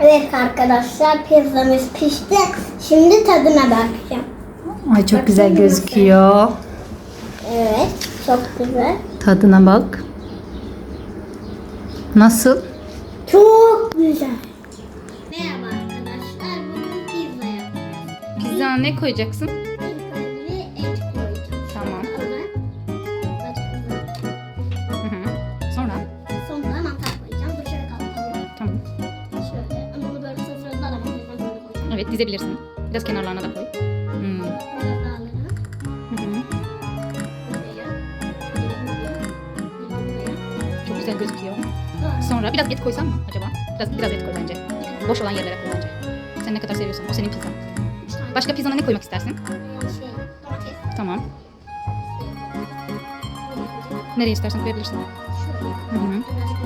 Evet arkadaşlar pizzamız pişti. Şimdi tadına bakacağım. Ay çok güzel gözüküyor. Evet çok güzel. Tadına bak. Nasıl? Çok güzel. Merhaba arkadaşlar. Bugün pizza yapacağız. Pizzana ne koyacaksın? Evet dizebilirsin. Biraz kenarlarına da koy. Hmm. Çok güzel gözüküyor. Sonra biraz et koysan mı acaba? Biraz biraz et koy bence. Boş olan yerlere koy bence. Sen ne kadar seviyorsan. O senin pizzan. Başka pizzana ne koymak istersin? Şey. Tamam. Nereye istersen koyabilirsin. Şuraya. Hı. Hı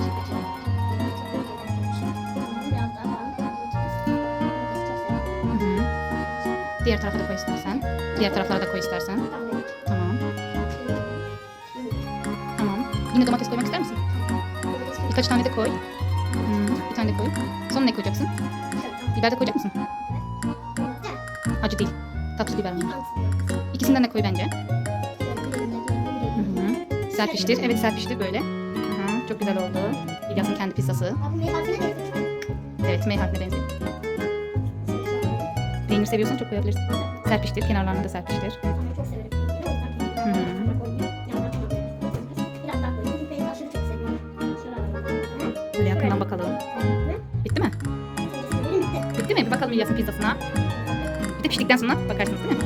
Diğer tarafa da koy istersen. Diğer taraflara da koy istersen. Tamam. Tamam. Yine domates koymak ister misin? Birkaç tane de koy. Hmm, bir tane de koy. Sonra ne koyacaksın? Biber de koyacak mısın? Acı değil. Tatlı biber mi? İkisinden de koy bence. Serpiştir. Evet serpiştir böyle. Hı hı. Çok güzel oldu. İlyas'ın kendi pizzası. Evet M harfine benziyor. Peynir seviyorsan çok koyabilirsin. Serpiştir. Kenarlarını da serpiştir. Hı hı. Böyle yakından bakalım. Bitti mi? Bitti mi? Bir bakalım İlyas'ın pizzasına. Bir de piştikten sonra bakarsınız değil mi?